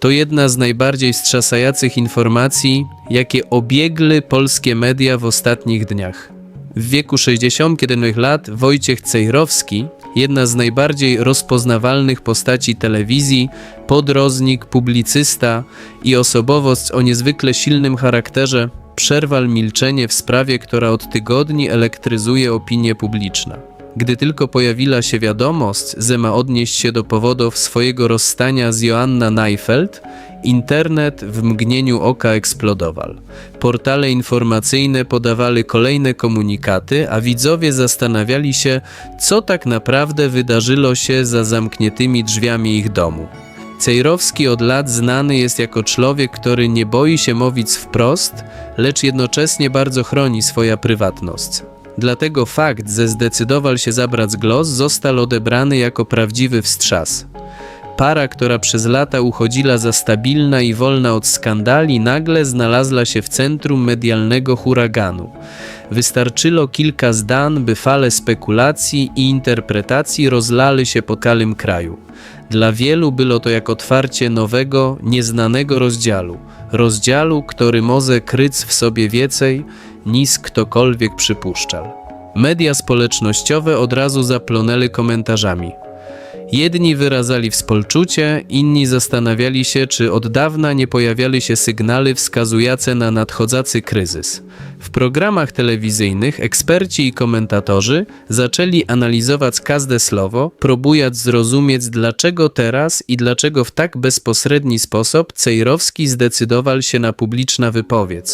To jedna z najbardziej wstrzasających informacji, jakie obiegły polskie media w ostatnich dniach. W wieku 61 lat Wojciech Cejrowski, jedna z najbardziej rozpoznawalnych postaci telewizji, podroznik, publicysta i osobowość o niezwykle silnym charakterze, przerwał milczenie w sprawie, która od tygodni elektryzuje opinię publiczną. Gdy tylko pojawiła się wiadomość, że ma odnieść się do powodów swojego rozstania z Joanna Neifeld, internet w mgnieniu oka eksplodował. Portale informacyjne podawali kolejne komunikaty, a widzowie zastanawiali się, co tak naprawdę wydarzyło się za zamkniętymi drzwiami ich domu. Cejrowski od lat znany jest jako człowiek, który nie boi się mówić wprost, lecz jednocześnie bardzo chroni swoją prywatność. Dlatego fakt, że zdecydował się zabrać głos, został odebrany jako prawdziwy wstrzas. Para, która przez lata uchodziła za stabilna i wolna od skandali, nagle znalazła się w centrum medialnego huraganu. Wystarczyło kilka zdań, by fale spekulacji i interpretacji rozlały się po całym kraju. Dla wielu było to jak otwarcie nowego, nieznanego rozdziału. Rozdziału, który może kryć w sobie więcej, niż ktokolwiek przypuszczał. Media społecznościowe od razu zaplonęły komentarzami. Jedni wyrazali współczucie, inni zastanawiali się, czy od dawna nie pojawiały się sygnały wskazujące na nadchodzący kryzys. W programach telewizyjnych eksperci i komentatorzy zaczęli analizować każde słowo, próbując zrozumieć, dlaczego teraz i dlaczego w tak bezpośredni sposób Cejrowski zdecydował się na publiczna wypowiedź.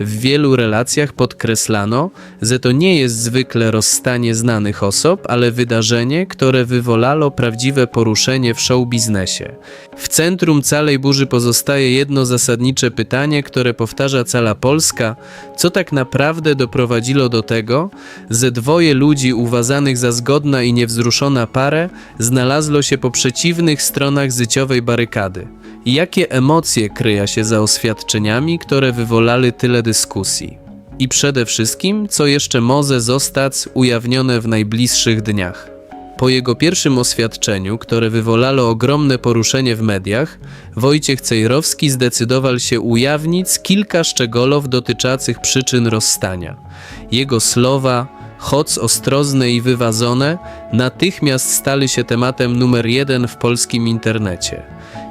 W wielu relacjach podkreślano, że to nie jest zwykle rozstanie znanych osób, ale wydarzenie, które wywolało prawdziwe poruszenie w show biznesie. W centrum całej burzy pozostaje jedno zasadnicze pytanie, które powtarza cała Polska: co tak naprawdę doprowadziło do tego, że dwoje ludzi uważanych za zgodna i niewzruszona parę znalazło się po przeciwnych stronach życiowej barykady? Jakie emocje kryja się za oświadczeniami, które wywolały tyle dyskusji? I przede wszystkim, co jeszcze może zostać ujawnione w najbliższych dniach? Po jego pierwszym oświadczeniu, które wywolało ogromne poruszenie w mediach, Wojciech Cejrowski zdecydował się ujawnić kilka szczegółów dotyczących przyczyn rozstania. Jego słowa, choć ostrożne i wyważone, natychmiast stały się tematem numer jeden w polskim internecie.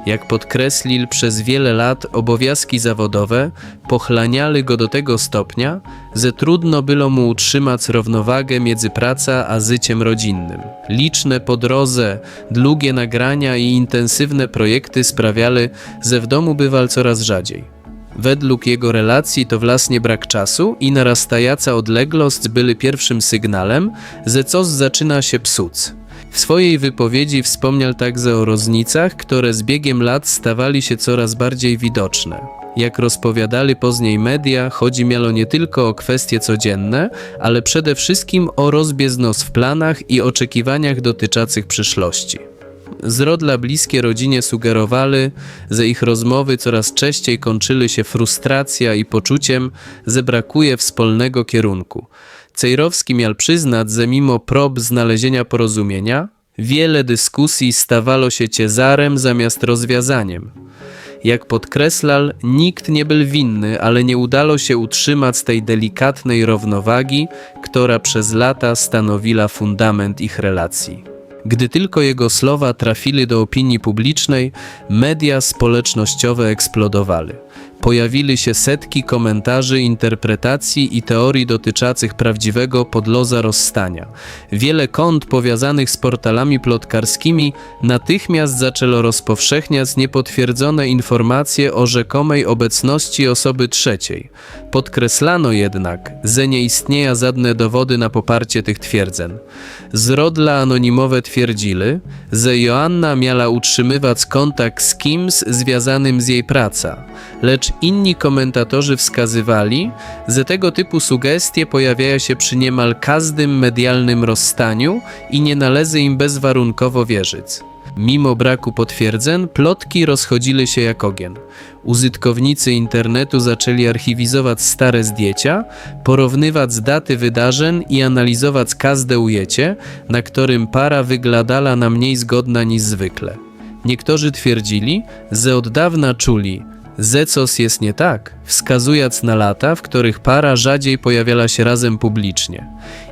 Jak podkreślił, przez wiele lat obowiązki zawodowe pochlaniały go do tego stopnia, że trudno było mu utrzymać równowagę między pracą a życiem rodzinnym. Liczne po drodze, długie nagrania i intensywne projekty sprawiały, że w domu bywał coraz rzadziej. Według jego relacji to właśnie brak czasu i narastająca odległość były pierwszym sygnałem, że coś zaczyna się psuć. W swojej wypowiedzi wspomniał także o roznicach, które z biegiem lat stawali się coraz bardziej widoczne. Jak rozpowiadali później media, chodzi miało nie tylko o kwestie codzienne, ale przede wszystkim o rozbieżność w planach i oczekiwaniach dotyczących przyszłości. Zrodla bliskie rodzinie sugerowali, że ich rozmowy coraz częściej kończyły się frustracja i poczuciem, że brakuje wspólnego kierunku. Cejrowski miał przyznać, że mimo prób znalezienia porozumienia, wiele dyskusji stawało się ciezarem zamiast rozwiązaniem. Jak podkreślał, nikt nie był winny, ale nie udało się utrzymać tej delikatnej równowagi, która przez lata stanowiła fundament ich relacji. Gdy tylko jego słowa trafili do opinii publicznej, media społecznościowe eksplodowały. Pojawili się setki komentarzy, interpretacji i teorii dotyczących prawdziwego podloza rozstania. Wiele kont powiązanych z portalami plotkarskimi natychmiast zaczęło rozpowszechniać niepotwierdzone informacje o rzekomej obecności osoby trzeciej. Podkreślano jednak, że nie istnieją żadne dowody na poparcie tych twierdzeń. Zrodla anonimowe twierdzili, że Joanna miała utrzymywać kontakt z kimś związanym z jej pracą, lecz inni komentatorzy wskazywali, że tego typu sugestie pojawiają się przy niemal każdym medialnym rozstaniu i nie należy im bezwarunkowo wierzyć. Mimo braku potwierdzeń, plotki rozchodziły się jak ogień. Użytkownicy internetu zaczęli archiwizować stare zdjęcia, porównywać daty wydarzeń i analizować każde ujęcie, na którym para wyglądała na mniej zgodna niż zwykle. Niektórzy twierdzili, że od dawna czuli, że coś jest nie tak, wskazując na lata, w których para rzadziej pojawiała się razem publicznie.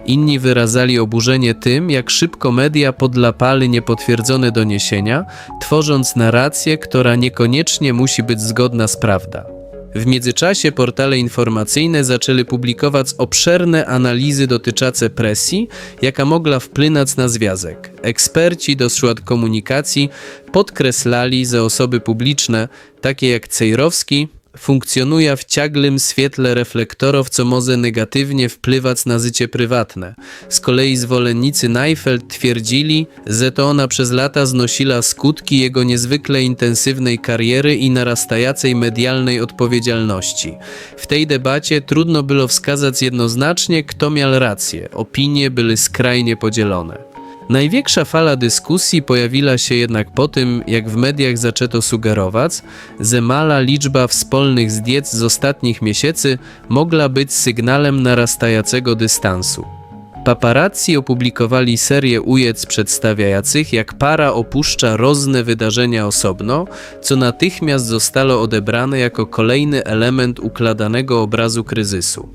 Inni wyrazali oburzenie tym, jak szybko media podlapali niepotwierdzone doniesienia, tworząc narrację, która niekoniecznie musi być zgodna z prawdą. W międzyczasie portale informacyjne zaczęły publikować obszerne analizy dotyczące presji, jaka mogła wpłynąć na związek. Eksperci do służb komunikacji podkreślali, że osoby publiczne, takie jak Cejrowski, funkcjonuje w ciaglym świetle reflektorów, co może negatywnie wpływać na życie prywatne. Z kolei zwolennicy Neifeld twierdzili, że to ona przez lata znosiła skutki jego niezwykle intensywnej kariery i narastającej medialnej odpowiedzialności. W tej debacie trudno było wskazać jednoznacznie, kto miał rację. Opinie były skrajnie podzielone. Największa fala dyskusji pojawiła się jednak po tym, jak w mediach zaczęto sugerować, że mala liczba wspólnych zdjęć z ostatnich miesięcy mogła być sygnałem narastającego dystansu. Paparazzi opublikowali serię ujęć przedstawiających, jak para opuszcza różne wydarzenia osobno, co natychmiast zostało odebrane jako kolejny element układanego obrazu kryzysu.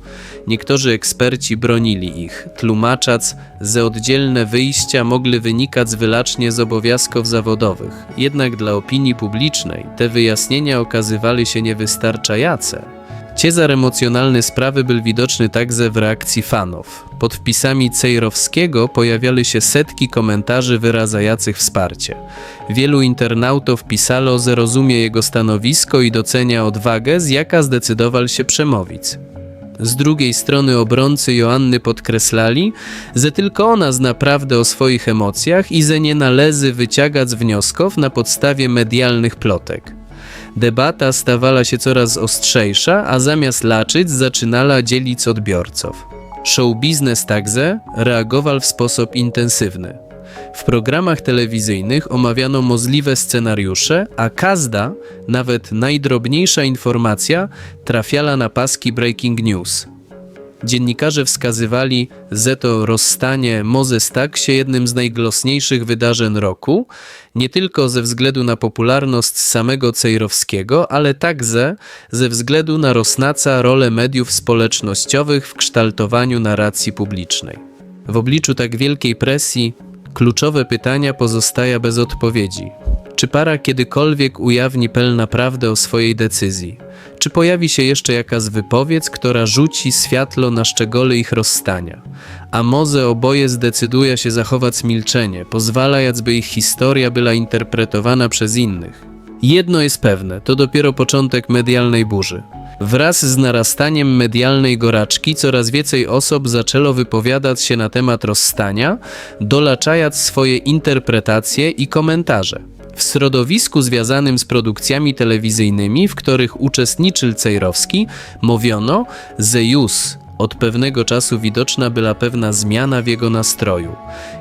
Niektórzy eksperci bronili ich, tłumacząc, że oddzielne wyjścia mogły wynikać wyłącznie z obowiązków zawodowych. Jednak dla opinii publicznej te wyjaśnienia okazywały się niewystarczające. Ciezar emocjonalny sprawy był widoczny także w reakcji fanów. Pod wpisami Cejrowskiego pojawiały się setki komentarzy wyrażających wsparcie. Wielu internautów pisało, że rozumie jego stanowisko i docenia odwagę, z jaka zdecydował się przemówić. Z drugiej strony obrońcy Joanny podkreślali, że tylko ona zna prawdę o swoich emocjach i że nie należy wyciągać wniosków na podstawie medialnych plotek. Debata stawała się coraz ostrzejsza, a zamiast laczyć zaczynała dzielić odbiorców. Show biznes także reagował w sposób intensywny. W programach telewizyjnych omawiano możliwe scenariusze, a każda, nawet najdrobniejsza informacja trafiała na paski breaking news. Dziennikarze wskazywali, że to rozstanie może stać się jednym z najgłośniejszych wydarzeń roku, nie tylko ze względu na popularność samego Cejrowskiego, ale także ze względu na rosnącą rolę mediów społecznościowych w kształtowaniu narracji publicznej. W obliczu tak wielkiej presji, kluczowe pytania pozostają bez odpowiedzi. Czy para kiedykolwiek ujawni pełną prawdę o swojej decyzji? Czy pojawi się jeszcze jakaś wypowiedź, która rzuci światło na szczegóły ich rozstania? A może oboje zdecyduje się zachować milczenie, pozwalając, by ich historia była interpretowana przez innych? Jedno jest pewne, to dopiero początek medialnej burzy. Wraz z narastaniem medialnej goraczki coraz więcej osób zaczęło wypowiadać się na temat rozstania, dolaczając swoje interpretacje i komentarze. W środowisku związanym z produkcjami telewizyjnymi, w których uczestniczył Cejrowski, mówiono, że już od pewnego czasu widoczna była pewna zmiana w jego nastroju.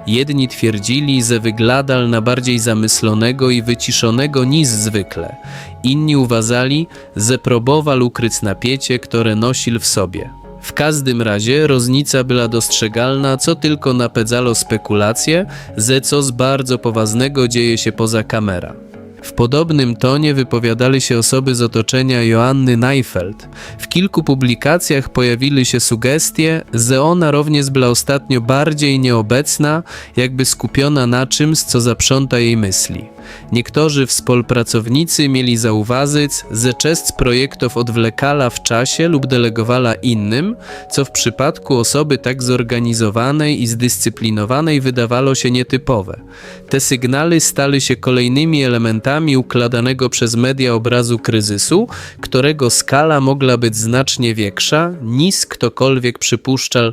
Jedni twierdzili, że wyglądał na bardziej zamyslonego i wyciszonego niż zwykle. Inni uważali, że próbował ukryć napięcie, które nosił w sobie. W każdym razie różnica była dostrzegalna, co tylko napędzało spekulacje, że coś bardzo poważnego dzieje się poza kamera. W podobnym tonie wypowiadali się osoby z otoczenia Joanny Neifeld. W kilku publikacjach pojawiły się sugestie, że ona również była ostatnio bardziej nieobecna, jakby skupiona na czymś, co zaprząta jej myśli. Niektórzy współpracownicy mieli zauważyć, że część projektów odwlekala w czasie lub delegowała innym, co w przypadku osoby tak zorganizowanej i zdyscyplinowanej wydawało się nietypowe. Te sygnały stały się kolejnymi elementami układanego przez media obrazu kryzysu, którego skala mogła być znacznie większa niż ktokolwiek przypuszczał.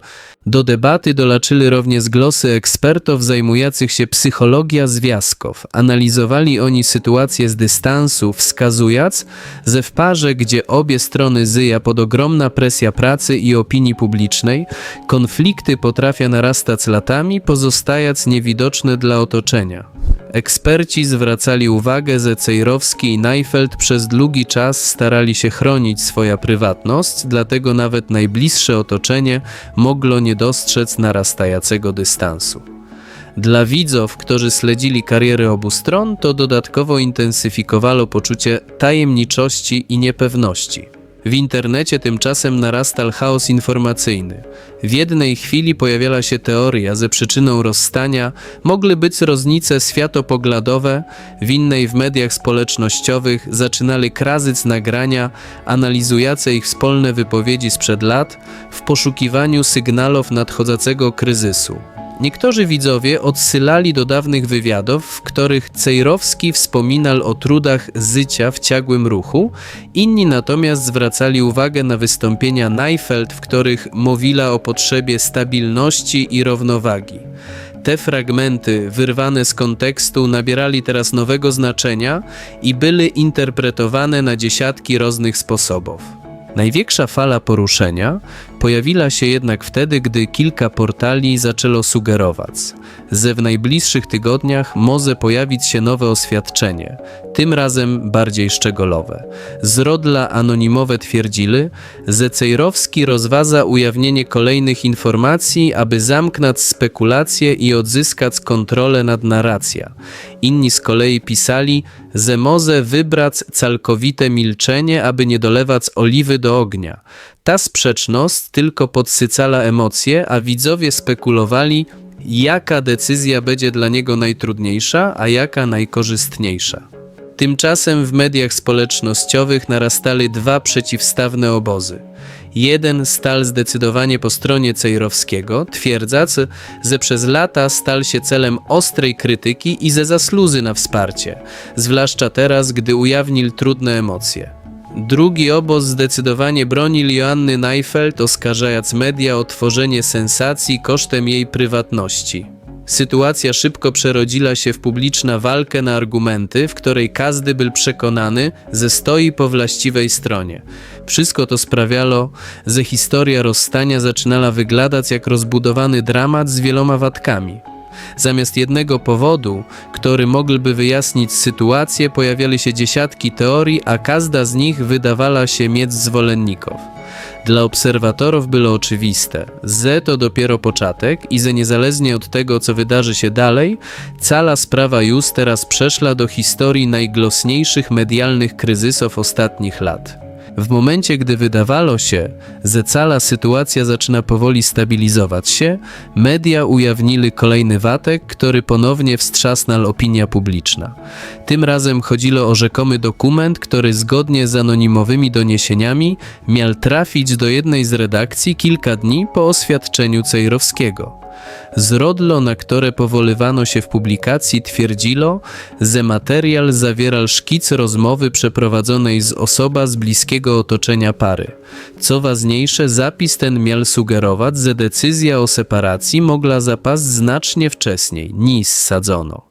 Do debaty dolaczyli również głosy ekspertów zajmujących się psychologia związków. Analizowali oni sytuację z dystansu, wskazując, że w parze, gdzie obie strony zyja pod ogromna presja pracy i opinii publicznej, konflikty potrafia narastać latami, pozostając niewidoczne dla otoczenia. Eksperci zwracali uwagę, że Cejrowski i Neifeld przez długi czas starali się chronić swoją prywatność, dlatego nawet najbliższe otoczenie mogło nie dostrzec narastającego dystansu. Dla widzów, którzy śledzili kariery obu stron, to dodatkowo intensyfikowało poczucie tajemniczości i niepewności. W internecie tymczasem narastał chaos informacyjny. W jednej chwili pojawiała się teoria, że przyczyną rozstania mogły być różnice światopoglądowe, w innej w mediach społecznościowych zaczynali krazyc nagrania analizujące ich wspólne wypowiedzi sprzed lat w poszukiwaniu sygnałów nadchodzącego kryzysu. Niektórzy widzowie odsyłali do dawnych wywiadów, w których Cejrowski wspominał o trudach życia w ciągłym ruchu, inni natomiast zwracali uwagę na wystąpienia Neifeld, w których mówiła o potrzebie stabilności i równowagi. Te fragmenty, wyrwane z kontekstu, nabierali teraz nowego znaczenia i byli interpretowane na dziesiątki różnych sposobów. Największa fala poruszenia pojawiła się jednak wtedy, gdy kilka portali zaczęło sugerować, że w najbliższych tygodniach może pojawić się nowe oświadczenie, tym razem bardziej szczegółowe. Zrodla anonimowe twierdzili, że Cejrowski rozważa ujawnienie kolejnych informacji, aby zamknąć spekulacje i odzyskać kontrolę nad narracją. Inni z kolei pisali, że może wybrać całkowite milczenie, aby nie dolewać oliwy do ognia. Ta sprzeczność tylko podsycala emocje, a widzowie spekulowali, jaka decyzja będzie dla niego najtrudniejsza, a jaka najkorzystniejsza. Tymczasem w mediach społecznościowych narastały dwa przeciwstawne obozy. Jeden stał zdecydowanie po stronie Cejrowskiego, twierdząc, że przez lata stał się celem ostrej krytyki i ze zasluzy na wsparcie, zwłaszcza teraz, gdy ujawnił trudne emocje. Drugi obóz zdecydowanie bronił Joanny Neifeld, oskarżając media o tworzenie sensacji kosztem jej prywatności. Sytuacja szybko przerodziła się w publiczną walkę na argumenty, w której każdy był przekonany, że stoi po właściwej stronie. Wszystko to sprawiało, że historia rozstania zaczynała wyglądać jak rozbudowany dramat z wieloma wadkami. Zamiast jednego powodu, który mógłby wyjaśnić sytuację, pojawiały się dziesiątki teorii, a każda z nich wydawała się mieć zwolenników. Dla obserwatorów było oczywiste, że to dopiero początek i że niezależnie od tego, co wydarzy się dalej, cała sprawa już teraz przeszła do historii najgłośniejszych medialnych kryzysów ostatnich lat. W momencie, gdy wydawało się, że cała sytuacja zaczyna powoli stabilizować się, media ujawnili kolejny watek, który ponownie wstrzasnął opinia publiczna. Tym razem chodziło o rzekomy dokument, który zgodnie z anonimowymi doniesieniami miał trafić do jednej z redakcji kilka dni po oświadczeniu Cejrowskiego. Zrodlo, na które powolywano się w publikacji, twierdzilo, że materiał zawierał szkic rozmowy przeprowadzonej z osoba z bliskiego otoczenia pary. Co ważniejsze, zapis ten miał sugerować, że decyzja o separacji mogła zapaść znacznie wcześniej niż sadzono.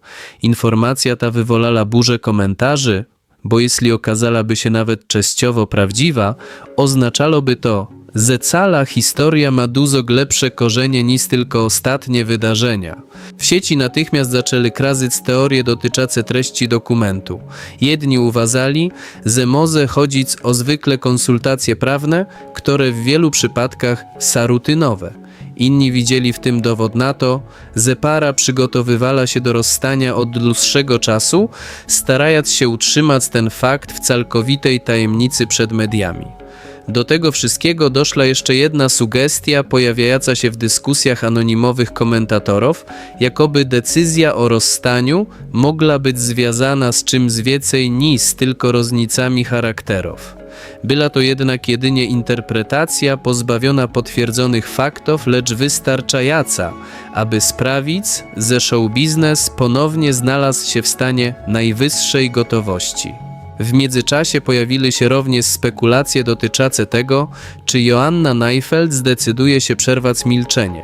Informacja ta wywołała burzę komentarzy, bo jeśli okazałaby się nawet częściowo prawdziwa, oznaczałoby to, że cała historia ma dużo głębsze korzenie niż tylko ostatnie wydarzenia. W sieci natychmiast zaczęły krazyć teorie dotyczące treści dokumentu. Jedni uważali, że może chodzić o zwykle konsultacje prawne, które w wielu przypadkach są rutynowe. Inni widzieli w tym dowód na to, że para przygotowywała się do rozstania od dłuższego czasu, starając się utrzymać ten fakt w całkowitej tajemnicy przed mediami. Do tego wszystkiego doszła jeszcze jedna sugestia pojawiająca się w dyskusjach anonimowych komentatorów, jakoby decyzja o rozstaniu mogła być związana z czymś więcej niż tylko różnicami charakterów. Była to jednak jedynie interpretacja pozbawiona potwierdzonych faktów, lecz wystarczająca, aby sprawić, że show biznes ponownie znalazł się w stanie najwyższej gotowości. W międzyczasie pojawiły się również spekulacje dotyczące tego, czy Joanna Neifeld zdecyduje się przerwać milczenie.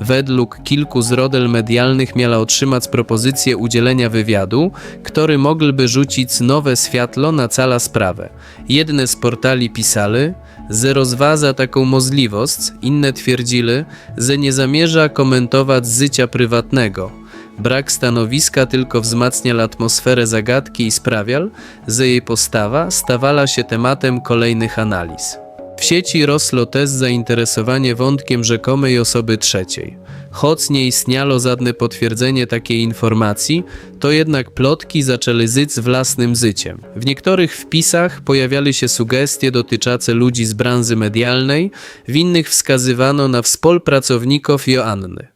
Według kilku zrodel medialnych miała otrzymać propozycję udzielenia wywiadu, który mógłby rzucić nowe światło na całą sprawę. Jedne z portali pisali, że rozważa taką możliwość, inne twierdzili, że nie zamierza komentować życia prywatnego. Brak stanowiska tylko wzmacniał atmosferę zagadki i sprawiał, że jej postawa stawała się tematem kolejnych analiz. W sieci rosło też zainteresowanie wątkiem rzekomej osoby trzeciej. Choć nie istniało żadne potwierdzenie takiej informacji, to jednak plotki zaczęły zyć własnym zyciem. W niektórych wpisach pojawiały się sugestie dotyczące ludzi z branży medialnej, w innych wskazywano na współpracowników Joanny.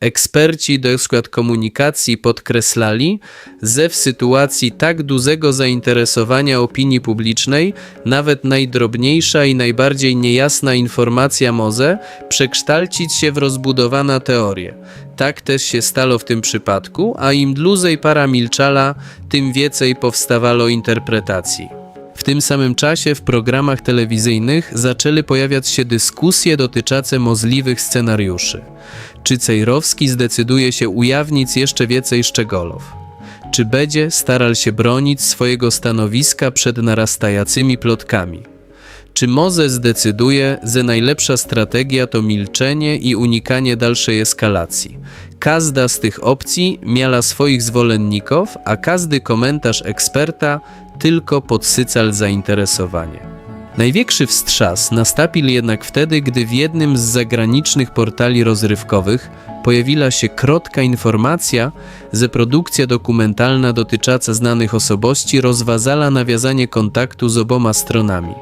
Eksperci do skład komunikacji podkreślali, że w sytuacji tak dużego zainteresowania opinii publicznej, nawet najdrobniejsza i najbardziej niejasna informacja może przekształcić się w rozbudowana teorię. Tak też się stało w tym przypadku, a im dłużej para milczała, tym więcej powstawało interpretacji. W tym samym czasie w programach telewizyjnych zaczęły pojawiać się dyskusje dotyczące możliwych scenariuszy. Czy Cejrowski zdecyduje się ujawnić jeszcze więcej szczegółów? Czy będzie starał się bronić swojego stanowiska przed narastającymi plotkami? Czy Moze zdecyduje, że najlepsza strategia to milczenie i unikanie dalszej eskalacji? Każda z tych opcji miała swoich zwolenników, a każdy komentarz eksperta tylko podsycał zainteresowanie. Największy wstrząs nastąpił jednak wtedy, gdy w jednym z zagranicznych portali rozrywkowych pojawiła się krótka informacja, że produkcja dokumentalna dotycząca znanych osobowości rozważała nawiązanie kontaktu z oboma stronami.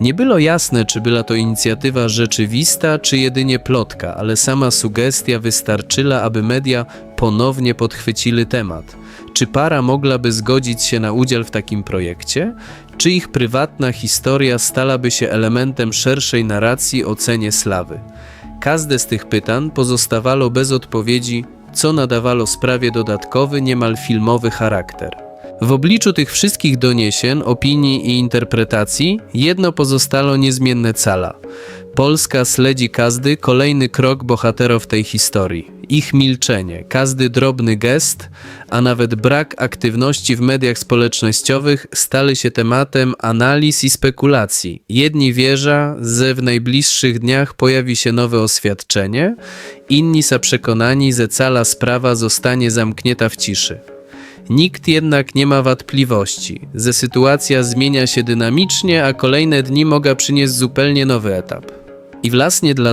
Nie było jasne, czy była to inicjatywa rzeczywista, czy jedynie plotka, ale sama sugestia wystarczyła, aby media ponownie podchwycili temat. Czy para mogłaby zgodzić się na udział w takim projekcie? Czy ich prywatna historia stałaby się elementem szerszej narracji o cenie sławy? Każde z tych pytań pozostawało bez odpowiedzi, co nadawało sprawie dodatkowy, niemal filmowy charakter. W obliczu tych wszystkich doniesień, opinii i interpretacji, jedno pozostało niezmienne cala. Polska śledzi każdy kolejny krok bohaterów tej historii. Ich milczenie, każdy drobny gest, a nawet brak aktywności w mediach społecznościowych stały się tematem analiz i spekulacji. Jedni wierzą, że w najbliższych dniach pojawi się nowe oświadczenie, inni są przekonani, że cała sprawa zostanie zamknięta w ciszy. Nikt jednak nie ma wątpliwości, że sytuacja zmienia się dynamicznie, a kolejne dni mogą przynieść zupełnie nowy etap. I właśnie dla